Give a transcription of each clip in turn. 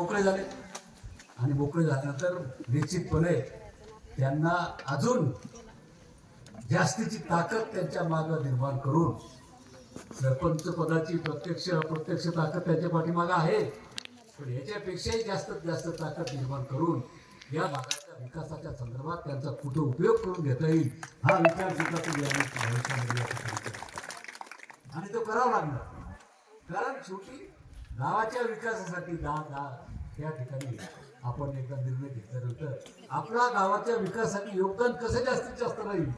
मोकळे झाले. आणि मोकळे झाल्यानंतर निश्चितपणे त्यांना अजून जास्तीची ताकद त्यांच्या मागं निर्माण करून सरपंच पदाची प्रत्यक्ष अप्रत्यक्ष ताकद त्यांच्या पाठीमागं आहे. पण याच्यापेक्षाही जास्तीत जास्त ताकद निर्माण करून या भागाच्या विकासाच्या संदर्भात त्यांचा कुठं उपयोग करून घेता येईल हा विचार सुद्धा तुम्ही आणि तो करावा लागणार. कारण शेवटी गावाच्या विकासासाठी दहा दहा त्या ठिकाणी आपण एकदा निर्णय घेतला होतं. आपला गावाच्या विकासासाठी योगदान कसं जास्तीत जास्त राहील?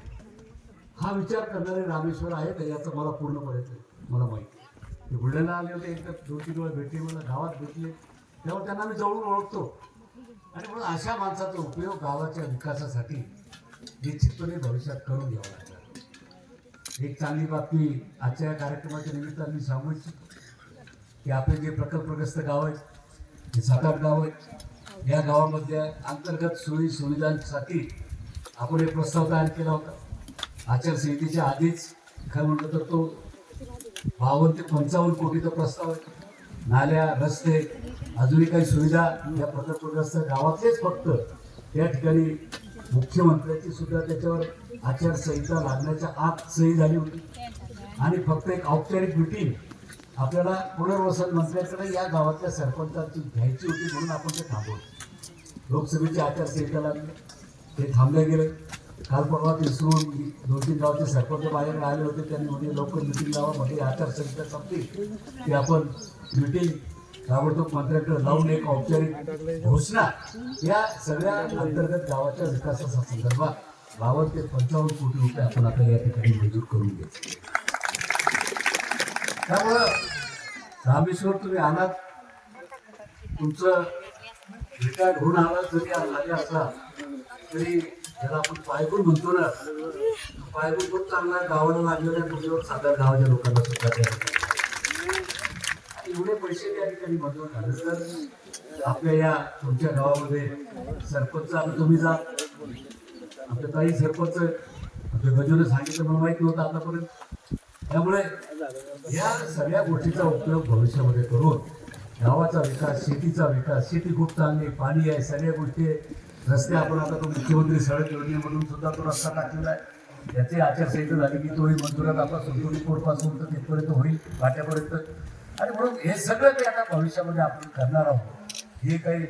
हा विचार करणारे रामेश्वर आहेत याचं मला पूर्णपणे मला माहिती ते बुलढाणा आले होते एकदा दोन तीन वेळा भेटले मला गावात भेटले. तेव्हा त्यांना मी जवळून ओळखतो. आणि म्हणून अशा माणसाचा उपयोग गावाच्या विकासासाठी निश्चितपणे भविष्यात करून घ्यावा लागणार एक चांगली बातमी आजच्या या कार्यक्रमाच्या निमित्ताने मी सांगू इच्छितो. की आपले जे प्रकल्पग्रस्त गाव आहेत हे सात आठ गाव आहेत या गावामध्ये अंतर्गत सोयी सुविधांसाठी आपण एक प्रस्ताव तयार केला होता. आचारसंहितेच्या आधीच काय म्हणलं तर तो बावन्न ते पंचावन्न कोटीचा प्रस्ताव आहे. नाल्या रस्ते अजूनही काही सुविधा या प्रकल्पग्रस्त गावातलेच फक्त त्या ठिकाणी मुख्यमंत्र्याची सुद्धा त्याच्यावर आचारसंहिता लागण्याच्या आत सही झाली होती. आणि फक्त एक औपचारिक मिटिंग आपल्याला पुनर्वसन मंत्र्यांकडे या गावातल्या सरपंचाची घ्यायची होती म्हणून आपण ते थांबवलं. लोकसभेची आचारसंहिता लागली ते थांबले गेले. काल परवा ते विसरून दोन तीन गावचे सरपंच माझ्याकडे आले होते. त्यांनी म्हणजे लवकर मिटिंग लावा म्हणजे आचारसंहिता संपली. की आपण मिटिंग ताबडतोब मंत्र्याकडे लावून एक औपचारिक घोषणा या सगळ्या अंतर्गत गावाच्या विकासाच्या संदर्भात बावन्न ते पंचावन्न कोटी रुपये आपण आता या ठिकाणी मंजूर करून घ्यायचे. त्यामुळं रामेश्वर तुम्ही आलात. तुमचं रिटायर्ड होऊन आलात जरी आले असला तरी ज्याला आपण पायगुण म्हणतो ना. तो पायगुण खूप चांगला गावाला लागलेला तुमच्यावर साध्या गावाच्या लोकांना सुद्धा द्या. एवढे पैसे त्या ठिकाणी मंजूर झाले तर आपल्या या तुमच्या गावामध्ये सरपंच आता तुम्ही जा. आपले ताई सरपंच आपल्या गजूने सांगितलं मला माहिती नव्हतं आतापर्यंत. त्यामुळे या सगळ्या गोष्टीचा उपयोग भविष्यामध्ये करून गावाचा विकास शेतीचा विकास शेती खूप चांगली पाणी आहे सगळ्या गोष्टी आहे. रस्ते आपण आता तो मुख्यमंत्री सडक योजनेमधून सुद्धा तो रस्ता टाकलेला आहे. त्याचे आचारसंहिता झाली की तोही मंजुरात आपला सुलतुनी कोर्टपासून तर तिथपर्यंत होईल वाट्यापर्यंत आणि म्हणून हे सगळं ते आता भविष्यामध्ये आपण करणार आहोत. हे काही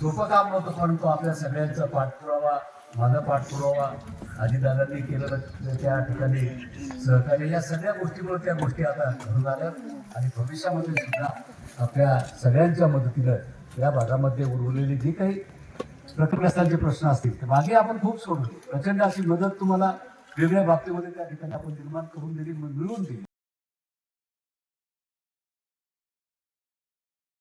सोपं काम नव्हतं परंतु आपल्या सगळ्यांचा पाठपुरावा माझा पाठपुरावा अजितदादांनी केलेलं त्या ठिकाणी सहकार्य या सगळ्या गोष्टीमुळे त्या गोष्टी आता घडून आल्या आणि भविष्यामध्ये सुद्धा आपल्या सगळ्यांच्या मदतीनं या भागामध्ये उरवलेले जे काही प्रकल्पग्रस्तांचे प्रश्न असतील ते मागे आपण खूप सोडू. प्रचंड अशी मदत तुम्हाला वेगळ्या बाबतीमध्ये त्या ठिकाणी आपण निर्माण करून दिली मिळवून दिली.